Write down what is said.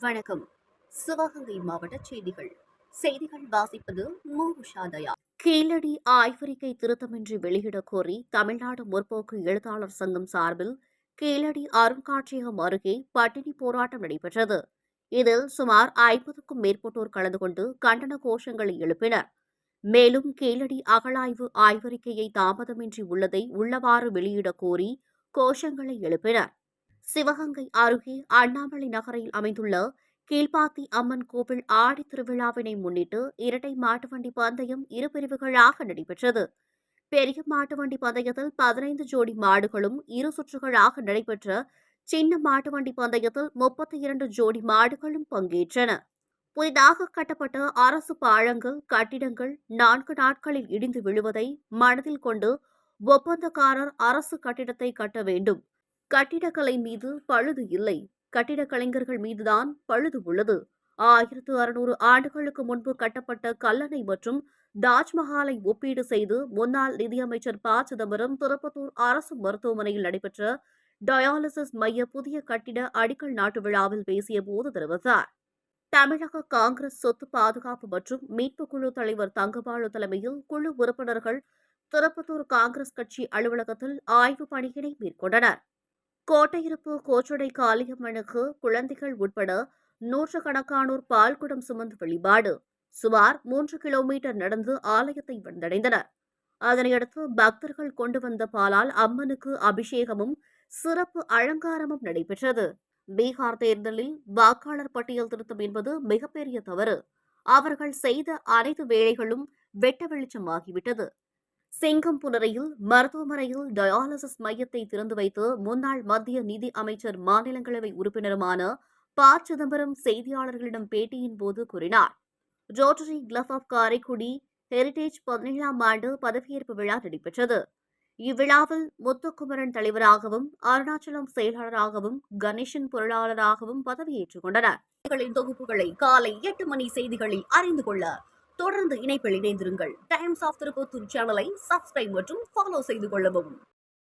வணக்கம். சிவகங்கை மாவட்ட செய்திகள். செய்திகள் வாசிப்பது கீழடி ஆய்வறிக்கை திருத்தமின்றி வெளியிடக் கோரி தமிழ்நாடு முற்போக்கு எழுத்தாளர் சங்கம் சார்பில் கீழடி அருங்காட்சியகம் அருகே பட்டினி போராட்டம் நடைபெற்றது. இதில் சுமார் ஐம்பதுக்கும் மேற்பட்டோர் கலந்து கொண்டு கண்டன கோஷங்களை எழுப்பினர். மேலும் கீழடி அகழாய்வு ஆய்வறிக்கையை தாமதமின்றி உள்ளதை உள்ளவாறு வெளியிடக் கோரி கோஷங்களை எழுப்பினர். சிவகங்கை அருகே அண்ணாமலை நகரில் அமைந்துள்ள கீழ்ப்பாத்தி அம்மன் கோவில் ஆடி திருவிழாவினை முன்னிட்டு இரட்டை மாட்டுவண்டி பந்தயம் இரு பிரிவுகளாக நடைபெற்றது. பெரிய மாட்டுவண்டி பந்தயத்தில் பதினைந்து ஜோடி மாடுகளும் இரு சுற்றுகளாக நடைபெற்ற சின்ன மாட்டுவண்டி பந்தயத்தில் முப்பத்தி இரண்டு ஜோடி மாடுகளும் பங்கேற்றன. புதிதாக கட்டப்பட்ட அரசு பாழங்கள் கட்டிடங்கள் நான்கு நாட்களில் இடிந்து விழுவதை மனதில் கொண்டு ஒப்பந்தக்காரர் அரசு கட்டிடத்தை கட்ட வேண்டும். கட்டிடக்கலை மீது பழுது இல்லை. கட்டிடக் கலைஞர்கள் மீதுதான் பழுது உள்ளது. ஆயிரத்து அறுநூறு ஆண்டுகளுக்கு முன்பு கட்டப்பட்ட கல்லணை மற்றும் தாஜ்மஹாலை ஒப்பீடு செய்து முன்னாள் நிதியமைச்சர் ப. சிதம்பரம் திருப்பத்தூர் அரசு மருத்துவமனையில் நடைபெற்ற டயாலிசிஸ் மைய புதிய கட்டிட அடிக்கல் நாட்டு விழாவில் பேசியபோது தெரிவித்தார். தமிழக காங்கிரஸ் சொத்து பாதுகாப்பு மற்றும் மீட்புக் குழு தலைவர் தங்கபாலு தலைமையில் குழு உறுப்பினர்கள் திருப்பத்தூர் காங்கிரஸ் கட்சி அலுவலகத்தில் ஆய்வுப் பணியினை மேற்கொண்டனர். கோட்டையிருப்பு கோச்சடை காளியம்மனுக்கு குழந்தைகள் உட்பட நூற்றுக்கணக்கானோர் பால்குடம் சுமந்து வழிபாடு. சுமார் மூன்று கிலோமீட்டர் நடந்து ஆலயத்தை வந்தடைந்தனர். அதனையடுத்து பக்தர்கள் கொண்டு வந்த பாலால் அம்மனுக்கு அபிஷேகமும் சிறப்பு அலங்காரமும் நடைபெற்றது. பீகார் தேர்தலில் வாக்காளர் பட்டியல் திருத்தம் என்பது மிகப்பெரிய தவறு. அவர்கள் செய்த அனைத்து வேலைகளும் வெட்ட வெளிச்சமாகிவிட்டது. செங்கம்புணரையில் மருத்துவமனையில் டயாலிசிஸ் மையத்தை திறந்து வைத்து முன்னாள் மத்திய நிதி அமைச்சர் மாநிலங்களவை உறுப்பினருமான ப. சிதம்பரம் செய்தியாளர்களிடம் பேட்டியின் போது கூறினார். Rotary club of Karaikudi heritage பதினேழாம் ஆண்டு பதவியேற்பு விழா நடைபெற்றது. இவ்விழாவில் முத்துக்குமரன் தலைவராகவும் அருணாச்சலம் செயலாளராகவும் கணேசன் பொருளாளராகவும் பதவியேற்றுக் கொண்டனர். தொகுப்புகளை காலை எட்டு மணி செய்திகளில் அறிந்து கொள்ள தொடர்ந்து இணைப்பில் இணைந்திருங்கள். டைம்ஸ் ஆஃப் திருப்பத்தூர் சேனலை சப்ஸ்கிரைப் மற்றும் ஃபாலோ செய்து கொள்ளவும்.